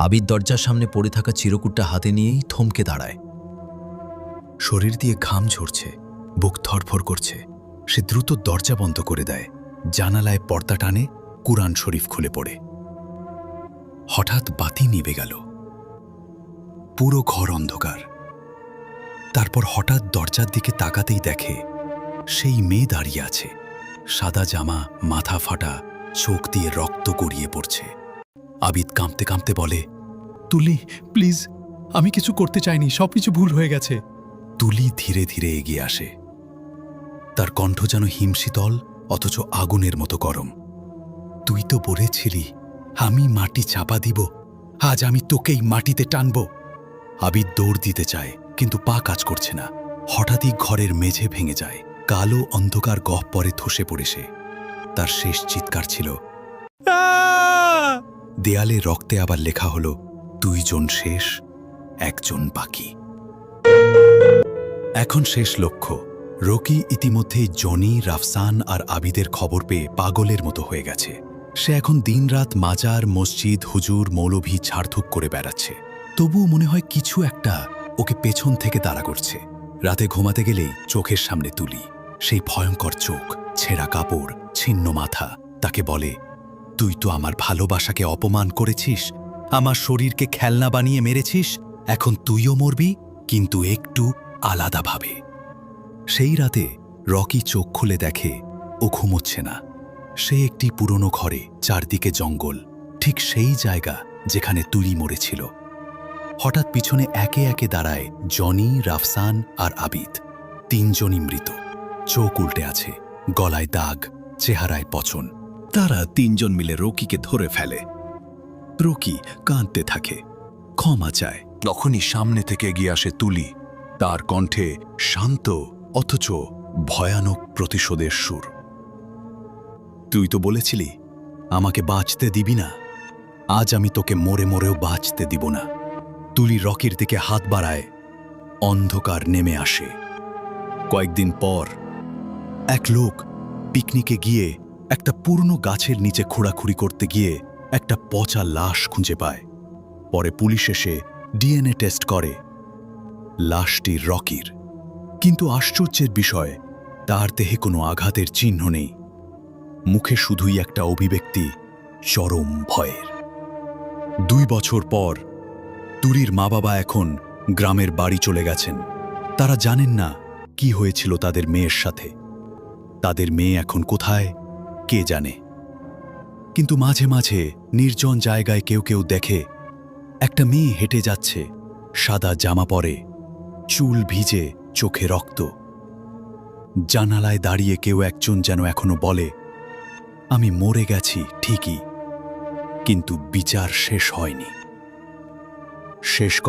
আবির দরজার সামনে পড়ে থাকা চিরকুটটা হাতে নিয়েই থমকে দাঁড়ায়। শরীর দিয়ে ঘাম ঝরছে, বুক ধরফর করছে। সে দ্রুত দরজা বন্ধ করে দেয়। জানালায় পর্দা টানে কুরআন শরীফ খুলে পড়ে। হঠাৎ বাতি নিভে গেল। পুরো ঘর অন্ধকার। তারপর হঠাৎ দরজার দিকে তাকাতেই দেখে, সেই মেয়ে দাঁড়িয়ে আছে। সাদা জামা, মাথা ফাটা, চোখ দিয়ে রক্ত গড়িয়ে পড়ছে। আবিদ কাঁপতে কাঁপতে বলে, তুলি, প্লিজ, আমি কিছু করতে চাইনি, সবকিছু ভুল হয়ে গেছে। তুলি ধীরে ধীরে এগিয়ে আসে। তার কণ্ঠ যেন হিমশীতল, অথচ আগুনের মতো গরম। তুই তো বলেছিলি, আমি মাটি চাপা দিব, আজ আমি তোকেই মাটিতে টানব। আবিদ দৌড় দিতে চায়, কিন্তু পা কাজ করছে না। হঠাৎই ঘরের মেঝে ভেঙে যায়। কালো অন্ধকার গহ পরে ধসে পড়ে সে। তার শেষ চিৎকার ছিল দেয়ালে রক্তে আবার লেখা হলো, দুইজন শেষ, একজন বাকি। এখন শেষ লক্ষ্য, রকি ইতিমধ্যেই জনি, রাফসান আর আবিদের খবর পেয়ে পাগলের মতো হয়ে গেছে। সে এখন দিনরাত মাজার, মসজিদ, হুজুর, মৌলভী ছাড়থুক করে বেড়াচ্ছে। তবুও মনে হয় কিছু একটা ওকে পেছন থেকে তাড়া করছে। রাতে ঘুমাতে গেলেই চোখের সামনে তুলি। সেই ভয়ঙ্কর চোখ, ছেঁড়া কাপড়, ছিন্ন মাথা, তাকে বলে তুই তো আমার ভালোবাসাকে অপমান করেছিস, আমার শরীরকে খেলনা বানিয়ে মেরেছিস, এখন তুইও মরবি, কিন্তু একটু আলাদাভাবে। সেই রাতে রকি চোখ খুলে দেখে ও ঘুমোচ্ছে না। সে একটি পুরনো ঘরে, চারদিকে জঙ্গল, ঠিক সেই জায়গা যেখানে তুলি মরেছিল। হঠাৎ পিছনে একে একে দাঁড়ায় জনি, রাফসান আর আবিদ, তিনজনই মৃত। চোখ উল্টে আছে, গলায় দাগ, চেহারায় পচন। তারা তিনজন মিলে রকিকে ধরে ফেলে। রকি কাঁদতে থাকে, ক্ষমা চায়। তখনই সামনে থেকে এগিয়ে আসে তুলি। তার কণ্ঠে শান্ত অথচ ভয়ানক প্রতিশোধের সুর। তুই তো বলেছিলি, আমাকে বাঁচতে দিবি না। আজ আমি তোকে মরে মরেও বাঁচতে দিব না। তুলি রকির দিকে হাত বাড়ায়, অন্ধকার নেমে আসে। কয়েকদিন পর এক লোক পিকনিকে গিয়ে একটা পুরনো গাছের নিচে খোঁড়াখুড়ি করতে গিয়ে একটা পচা লাশ খুঁজে পায়। পরে পুলিশ এসে ডিএনএ টেস্ট করে। লাশটি রকির। কিন্তু আশ্চর্যের বিষয়, তার দেহে কোনো আঘাতের চিহ্ন নেই। মুখে শুধুই একটা অভিব্যক্তি, চরম ভয়ের। দুই বছর পর, তুরির মা বাবা এখন গ্রামের বাড়ি চলে গেছেন। তারা জানেন না কি হয়েছিল তাদের মেয়ের সাথে। তাদের মেয়ে এখন কোথায়? কে জানে? কিন্তু মাঝে মাঝে নির্জন জায়গায় কেউ কেউ দেখে, একটা মেয়ে হেঁটে যাচ্ছে, সাদা জামা পরে, চুল ভিজে চোখে রক্ত। জানালায় দাঁড়িয়ে কেউ একজন যেন এখনও বলে, আমি মরে গেছি, ঠিকই, কিন্তু বিচার শেষ হয়নি। শেষ ক